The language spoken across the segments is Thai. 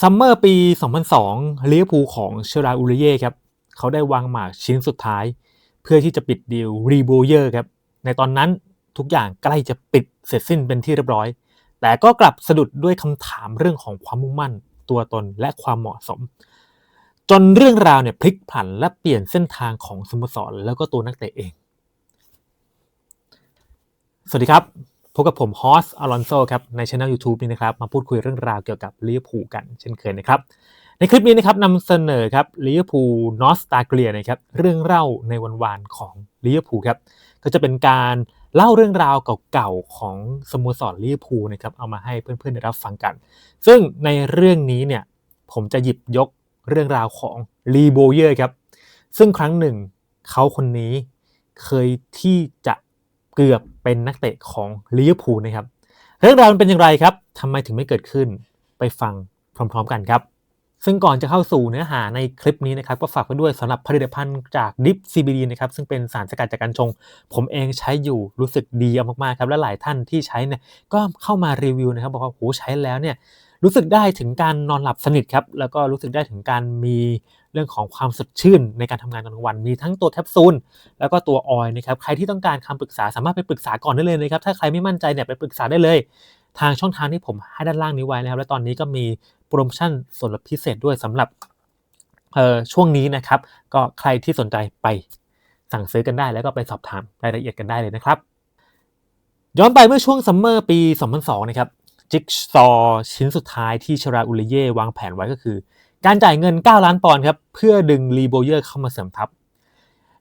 ซัมเมอร์ปี 2002ลิเวอร์พูของเชราอูริเย่ครับ เขาได้วางหมากชิ้นสุดท้าย เพื่อที่จะปิดดีลรีโบเยอร์ครับ ในตอนนั้นทุกอย่างใกล้จะปิดเสร็จสิ้นเป็นที่เรียบร้อย แต่ก็กลับสะดุดด้วยคำถามเรื่องของความมุ่งมั่น ตัวตนและความเหมาะสม จนเรื่องราวเนี่ยพลิกผันและเปลี่ยนเส้นทางของสโมสรแล้วก็ตัวนักเตะเอง สวัสดีครับ พบกับผมฮอสอลอนโซครับในช่อง YouTube นี้นะครับมาพูดคุยเรื่องราวเกี่ยวกับลิเวอร์พูลกันเช่นเคยนะครับ ในคลิปนี้นะครับนำเสนอครับลิเวอร์พูลนอสตาเกลียนะครับเรื่องเล่าในวันวานของลิเวอร์พูลครับก็จะเป็นการเล่าเรื่องราวเก่าๆของสโมสรลิเวอร์พูลนะครับเอามาให้เพื่อนๆได้รับฟังกัน ซึ่งในเรื่องนี้เนี่ยผมจะหยิบยกเรื่องราวของลีโบเยอร์ครับซึ่งครั้งหนึ่งเขาคนนี้เคยที่จะ เกือบเป็นนักเตะของลิเวอร์พูลนะครับ เรื่องราวมันเป็นอย่างไรครับทำไมถึงไม่เกิดขึ้นไปฟังพร้อม ๆ กันครับ ซึ่งก่อนจะเข้าสู่เนื้อหาในคลิปนี้นะครับก็ฝากไว้ด้วยสำหรับผลิตภัณฑ์จากดิฟ CBD นะครับซึ่งเป็นสารสกัดจากกัญชง ผมเองใช้อยู่รู้สึกดีมากๆครับและหลายท่านที่ใช้เนี่ยก็เข้ามารีวิวนะครับบอกว่าโหใช้แล้วเนี่ย รู้สึกได้ถึงการนอนหลับสนิทครับ แล้วก็รู้สึกได้ถึงการมีเรื่องของความสดชื่นในการทำงานตอนกลางวัน มีทั้งตัวแคปซูลแล้วก็ตัวออยนะครับ ใครที่ต้องการคำปรึกษาสามารถไปปรึกษาก่อนได้เลยนะครับ ถ้าใครไม่มั่นใจเนี่ยไปปรึกษาได้เลย ทางช่องทางที่ผมให้ด้านล่างนี้ไว้นะครับ และตอนนี้ก็มีโปรโมชั่นส่วนลดพิเศษด้วยสำหรับเอ่อช่วงนี้นะครับ ก็ใครที่สนใจไปสั่งซื้อกันได้แล้วก็ไปสอบถามรายละเอียดกันได้เลยนะครับ ย้อนไปเมื่อช่วงซัมเมอร์ปี 2002 นะครับ จิ๊กซอชิ้นสุดท้ายที่ชราอุลเย่วางแผนไว้ก็คือ การจ่ายเงิน 9 ล้านปอนด์ครับเพื่อดึงรีโบเยอร์เข้ามาเสริมทัพ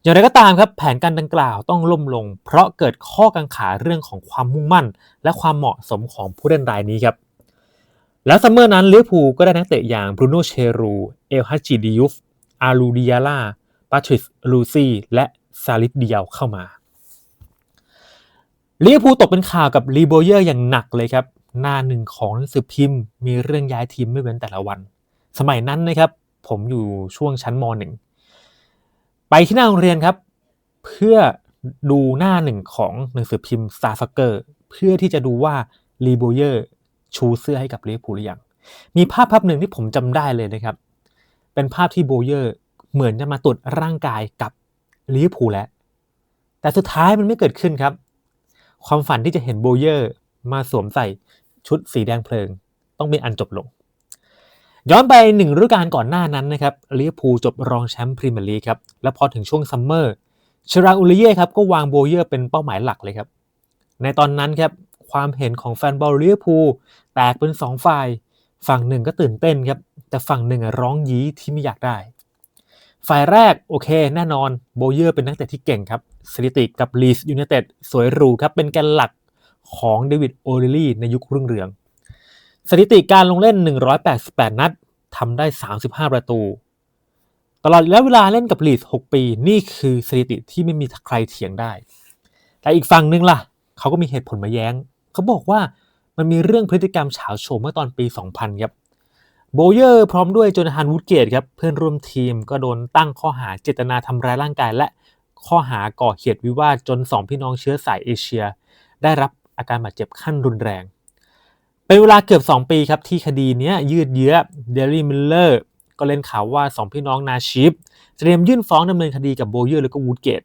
อย่างไรก็ตามครับแผนการดังกล่าวต้องล่มลง เพราะเกิดข้อกังขาเรื่องของความมุ่งมั่น และความเหมาะสมของผู้เล่นรายนี้ครับแล้วซัมเมอร์นั้นลิเวอร์พูลก็ได้นักเตะอย่างบรูโน่เชรูเอลฮัจิดิยุฟอารูดิยาล่าปาทริสลูซี่และซาลิดเดียวเข้ามาลิเวอร์พูลตกเป็นข่าวกับรีโบเยอร์อย่างหนักเลยครับ หน้าหนึ่งของหนังสือพิมพ์ มีเรื่องย้ายทีมไม่เว้นแต่ละวัน สมัยนั้นนะครับ ผมอยู่ช่วงชั้นมหนึ่งไปที่หน้าโรงเรียนครับ เพื่อดูหน้าหนึ่งของหนังสือพิมพ์ Star Soccer เพื่อที่จะดูว่ารีโบเยอร์ชูเสื้อให้กับลิเวอร์พูลหรือยังมีภาพภาพหนึ่งที่ผมจำได้เลยนะครับ เป็นภาพที่โบเยอร์เหมือนจะมาตรวจร่างกายกับลิเวอร์พูลแล้วแต่สุดท้ายมันไม่เกิดขึ้นครับ ความฝันที่จะเห็นโบเยอร์มาสวมใส่ ชุดสีแดงเพลิง ต้องเป็นอันจบลง ย้อนไปหนึ่งฤดูกาลก่อนหน้านั้นนะครับลิเวอร์พูลจบรองแชมป์พรีเมียร์ลีกครับและพอถึงช่วงซัมเมอร์ชราอุลิเย่ครับก็วางโบเยอร์เป็นเป้าหมายหลักเลยครับ ในตอนนั้นครับความเห็นของแฟนบอลลิเวอร์พูลแตกเป็น 2 ฝ่าย ฝั่งหนึ่งก็ตื่นเต้นครับ แต่ฝั่งหนึ่งร้องยี้ที่ไม่อยากได้ ฝ่ายแรกโอเค แน่นอนโบเยอร์เป็นนักเตะที่เก่งครับสถิติกับลีสยูไนเต็ดสวยหรูครับ เป็นแกนหลัก ของเดวิดโอเรลี่ในยุครุ่งเรือง สถิติการลงเล่น 188 นัดทำได้ 35 ประตู ตลอดระยะเวลาเล่นกับลีส6ปี นี่คือสถิติที่ไม่มีใครเถียงได้ แต่อีกฝั่งนึงล่ะ เขาก็มีเหตุผลมาแย้ง เขาบอกว่ามันมีเรื่องพฤติกรรมเฉาโฉมเมื่อตอนปี 2000 ครับโบเยอร์พร้อมด้วยโจนาธานวูดเกตครับเพื่อนร่วมทีมก็โดนตั้งข้อหาเจตนาทำร้ายร่างกายและข้อหาก่อเหตุวิวาทจน2พี่น้องเชื้อสายเอเชีย ได้รับ อาการบาดเจ็บขั้นรุนแรง เป็นเวลาเกือบ 2 ปีครับที่คดีนี้ยืดเยื้อเดลี่มิลเลอร์ก็เล่นข่าวว่า 2 พี่น้องนาชิฟเตรียมยื่นฟ้องดำเนินคดีกับโบเยอร์แล้วก็วูดเกต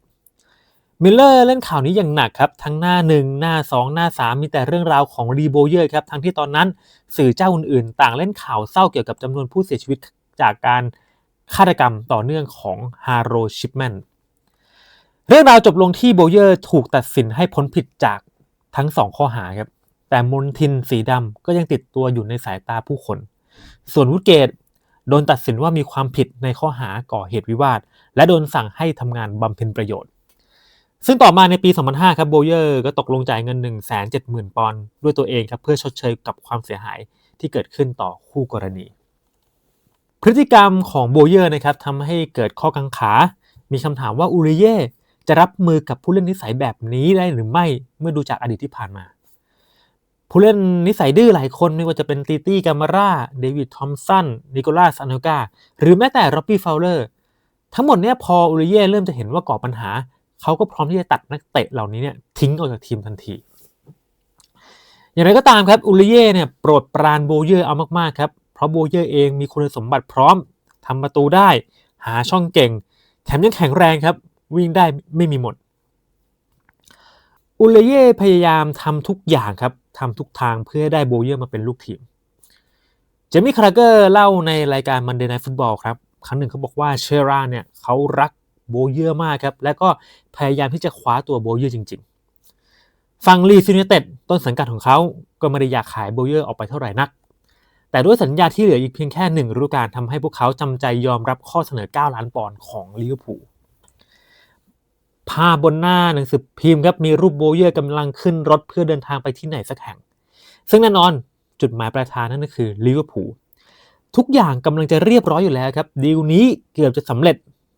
มิลเลอร์เล่นข่าวนี้อย่างหนักครับ ทั้งหน้า 1 หน้า 2 หน้า 3 มีแต่เรื่องราวของรีโบเยอร์ครับ ทั้งที่ตอนนั้นสื่อเจ้าอื่นๆ ต่างเล่นข่าวเศร้าเกี่ยวกับจำนวนผู้เสียชีวิตจากการฆาตกรรมต่อเนื่องของฮาร์โรชิปแมนเรื่องราวจบลงที่โบเยอร์ถูกตัดสินให้พ้นผิดจาก ทั้งสองข้อหาครับ แต่มนทินสีดำก็ยังติดตัวอยู่ในสายตาผู้คน ส่วนวูดเกตโดนตัดสินว่ามีความผิดในข้อหาก่อเหตุวิวาท และโดนสั่งให้ทำงานบำเพ็ญประโยชน์ ซึ่งต่อมาในปี 2005 ครับโบเยอร์ก็ตกลงจ่ายเงิน 170,000 ปอนด์ด้วยตัวเองครับเพื่อชดเชยกับความเสียหายที่เกิดขึ้นต่อคู่กรณี พฤติกรรมของโบเยอร์นะครับทำให้เกิดข้อกังขา มีคำถามว่าอูริเย่ จะรับมือกับผู้เล่นนิสัยแบบนี้ได้หรือไม่เมื่อดูจากอดีตที่ผ่านมา ผู้เล่นนิสัยดื้อหลายคนไม่ว่าจะเป็นตีตี้กามาร่าเดวิดทอมสันนิโคลัสอันโนกาหรือแม้แต่ร็อบบี้ฟาวเลอร์ทั้งหมดเนี้ยพออูริเย่เริ่มจะเห็นว่าก่อปัญหา เขาก็พร้อมที่จะตัดนักเตะเหล่านี้เนี่ยทิ้งออกจากทีมทันทีอย่างไรก็ตามครับอูริเย่เนี่ยโปรดปรานโบเยอร์เอามากๆครับเพราะโบเยอร์เองมีคุณสมบัติพร้อมทำประตูได้ หาช่องเก่ง แถมยังแข็งแรงครับ วิ่งได้ไม่มีหมด อุลเย่พยายามทำทุกอย่างครับทำทุกทางเพื่อได้โบเยอร์มาเป็นลูกทีม เจมี่คาราเกอร์เล่าในรายการ Monday Night Football ครับ ครั้งหนึ่งเขาบอกว่าเชอร่าเนี่ยเขารักโบเยอร์มากครับ และก็พยายามที่จะคว้าตัวโบเยอร์จริง ๆ ฟังลีซินเต็ดต้นสังกัดของเขาก็ไม่ได้อยากขายโบเยอร์ออกไปเท่าไหร่นัก แต่ด้วยสัญญาที่เหลืออีกเพียงแค่หนึ่งฤดูกาลทำให้พวกเขาจำใจยอมรับข้อเสนอ 9 ล้านปอนด์ของลิเวอร์พูล ภาพบนหน้าหนังสือพิมพ์ครับมีรูปโบเยอร์กำลังขึ้นรถเพื่อเดินทางไปที่ไหนสักแห่ง ซึ่งแน่นอนจุดหมายปลายทางนั่นก็คือลิเวอร์พูลทุกอย่างกำลังจะเรียบร้อยอยู่แล้วครับดีลนี้เกือบจะสำเร็จ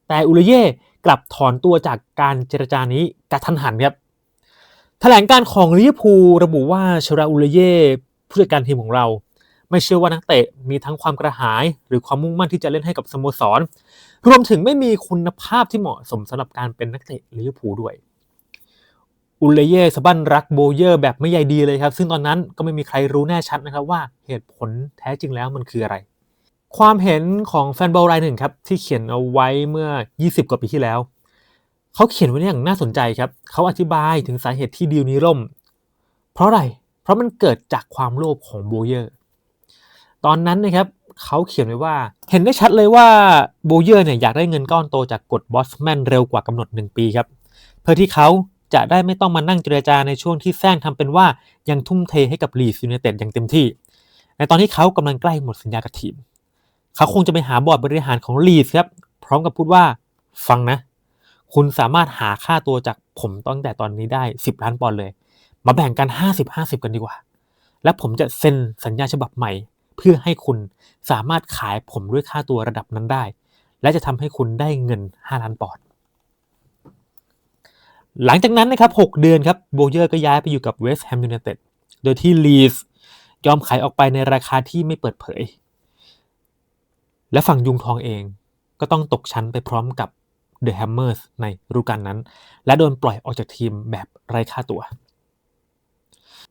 แต่อุลเย่กลับถอนตัวจากการเจรจานี้กระทันหันครับแถลงการของลิเวอร์พูลระบุว่าชราอุลเย่ผู้จัดการทีมของเรา ไม่เชื่อว่านักเตะมีทั้งความกระหาย หรือความมุ่งมั่นที่จะเล่นให้กับสโมสร รวมถึงไม่มีคุณภาพที่เหมาะสมสำหรับการเป็นนักเตะลิเวอร์พูลด้วยอุลเย่สบั้นรักโบเยอร์แบบไม่ใยดีเลยครับ ซึ่งตอนนั้นก็ไม่มีใครรู้แน่ชัดนะครับว่าเหตุผลแท้จริงแล้วมันคืออะไร ความเห็นของแฟนบอลรายหนึ่งครับที่เขียนเอาไว้เมื่อ 20 กว่าปีที่แล้ว เขาเขียนไว้อย่างน่าสนใจครับ เขาอธิบายถึงสาเหตุที่ดีลนี้ล่ม เพราะอะไร เพราะมันเกิดจากความโลภของโบเยอร์ ตอนนั้นนะครับเขาเขียนไว้ว่า เห็นได้ชัดเลยว่าโบเยอร์เนี่ยอยากได้เงินก้อนโตจากกฎบอสแมนเร็วกว่ากำหนด 1 ปีครับ เพื่อที่เขาจะได้ไม่ต้องมานั่งเจรจาในช่วงที่แซงทำเป็นว่ายังทุ่มเทให้กับลีสยูไนเต็ดอย่างเต็มที่ ในตอนที่เขากำลังใกล้หมดสัญญากับทีม เขาคงจะไปหาบอร์ดบริหารของลีสครับ พร้อมกับพูดว่า ฟังนะ คุณสามารถหาค่าตัวจากผมตั้งแต่ตอนนี้ได้ 10 ล้านปอนด์เลย มาแบ่งกัน 50-50 กันดีกว่า และผมจะเซ็นสัญญาฉบับใหม่ เพื่อให้คุณสามารถขายผมด้วยค่าตัวระดับนั้นได้ และจะทำให้คุณได้เงิน 5 ล้านปอนด์หลังจากนั้นนะครับ 6 เดือนครับโบเยอร์ก็ย้ายไปอยู่กับเวสต์แฮมยูไนเต็ดโดยที่ลีสยอมขายออกไปในราคาที่ไม่เปิดเผย และฝั่งยุงทองเองก็ต้องตกชั้นไปพร้อมกับเดอะแฮมเมอร์สในฤดูกาลนั้น และโดนปล่อยออกจากทีมแบบไร้ค่าตัว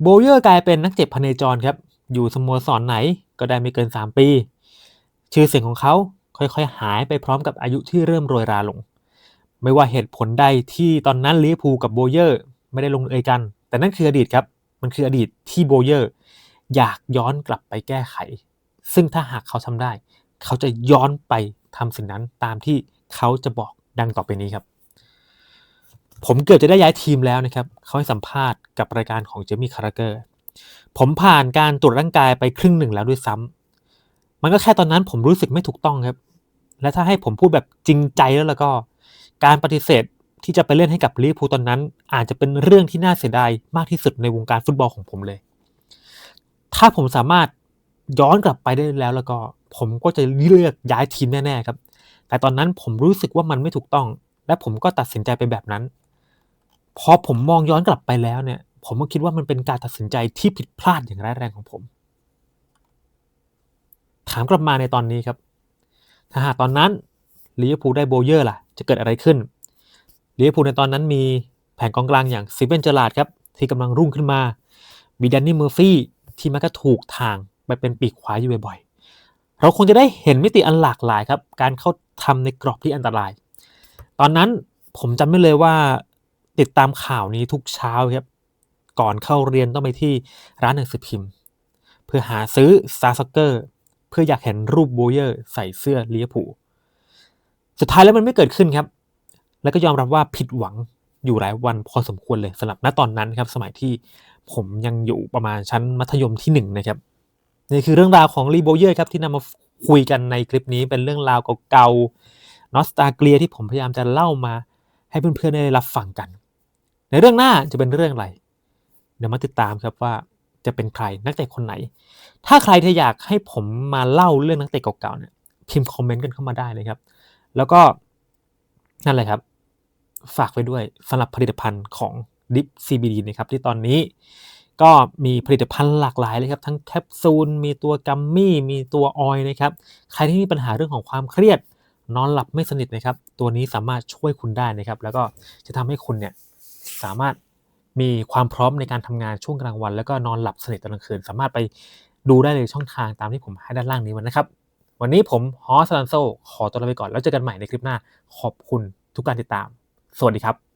โบเยอร์กลายเป็นนักเจ็บพเนจรครับ อยู่สโมสรไหน ก็ได้ไม่เกิน 3 ปี ชื่อเสียงของเขาค่อยๆ หายไปพร้อมกับอายุที่เริ่มโรยราลง ไม่ว่าเหตุผลใดที่ตอนนั้นลิเวอร์พูลกับโบเยอร์ไม่ได้ลงเอยกัน แต่นั่นคืออดีตครับ มันคืออดีตที่โบเยอร์อยากย้อนกลับไปแก้ไข ซึ่งถ้าหากเขาทำได้ เขาจะย้อนไปทำสิ่งนั้นตามที่เขาจะบอกดังต่อไปนี้ครับ ผมเกือบจะได้ย้ายทีมแล้วนะครับ เขาให้สัมภาษณ์กับรายการของเจมี่คาราเกอร์ ผมผ่านการตรวจร่างกายไปครึ่งหนึ่งแล้วด้วยซ้ำมันก็แค่ตอนนั้นผมรู้สึกไม่ถูกต้องครับ และถ้าให้ผมพูดแบบจริงใจแล้วแล้วก็ การปฏิเสธที่จะไปเล่นให้กับลิเวอร์พูลตอนนั้น อาจจะเป็นเรื่องที่น่าเสียดายมากที่สุดในวงการฟุตบอลของผมเลย ถ้าผมสามารถย้อนกลับไปได้แล้วแล้วก็ ผมก็จะเลือกย้ายทีมแน่ๆครับ แต่ตอนนั้นผมรู้สึกว่ามันไม่ถูกต้อง และผมก็ตัดสินใจไปแบบนั้น พอผมมองย้อนกลับไปแล้วเนี่ย ผมก็คิดว่ามันเป็นการตัดสินใจที่ผิดพลาดอย่างร้ายแรงของผม ถามกลับมาในตอนนี้ครับ ถ้าหากตอนนั้นลิเวอร์พูลได้โบเยอร์ล่ะ จะเกิดอะไรขึ้นลิเวอร์พูลในตอนนั้นมีแผงกองกลางอย่างซิเวนเจอร์ลาดครับ ที่กำลังรุ่งขึ้นมามีแดนนี่เมอร์ฟี่ที่มันก็ถูกทางไปเป็นปีกขวาอยู่บ่อยๆ เราคงจะได้เห็นมิติอันหลากหลายครับ การเข้าทำในกรอบที่อันตราย ตอนนั้นผมจำไม่เลยว่าติดตามข่าวนี้ทุกเช้าครับ ก่อนเข้าเรียนต้องไปที่ร้านหนังสือพิมพ์ เพื่อหาซื้อซาซ็อกเกอร์เพื่ออยากเห็นรูปโบเยอร์ใส่เสื้อลิเวอร์พูสุดท้ายแล้วมันไม่เกิดขึ้นครับ แล้วก็ยอมรับว่าผิดหวังอยู่หลายวันพอสมควรเลยสำหรับณตอนนั้นครับ สมัยที่ผมยังอยู่ประมาณชั้นมัธยมที่หนึ่งนะครับนี่คือเรื่องราวของรีโบเยอร์ครับที่นำมาคุยกันในคลิปนี้เป็นเรื่องราวเก่าๆนอสตาเกลียที่ผมพยายามจะเล่ามาให้เพื่อนๆได้รับฟังกัน ในเรื่องหน้าจะเป็นเรื่องอะไร ดี๋ยวมาติดตามครับว่าจะเป็นใครนักเตะคนไหน ถ้าใครที่อยากให้ผมมาเล่าเรื่องนักเตะเก่าๆเนี่ยพิมพ์คอมเมนต์กันเข้ามาได้เลยครับ แล้วก็นั่นแหละครับ ฝากไว้ด้วยสำหรับผลิตภัณฑ์ของ Dip CBD นะครับที่ตอนนี้ก็มีผลิตภัณฑ์หลากหลายเลยครับทั้งแคปซูลมีตัวกัมมี่มีตัวออยนะครับใครที่มีปัญหาเรื่องของความเครียด นอนหลับไม่สนิทนะครับ ตัวนี้สามารถช่วยคุณได้นะครับ แล้วก็จะทำให้คุณเนี่ยสามารถ มีความพร้อมในการทำงานช่วงกลางวัน แล้วก็นอนหลับสนิทตอนกลางคืน สามารถไปดูได้เลยช่องทางตามที่ผมให้ด้านล่างนี้มันนะครับ วันนี้ผมฮอสซันโซขอตัวลาไปก่อนแล้วเจอกันใหม่ในคลิปหน้าขอบคุณทุกการติดตาม สวัสดีครับ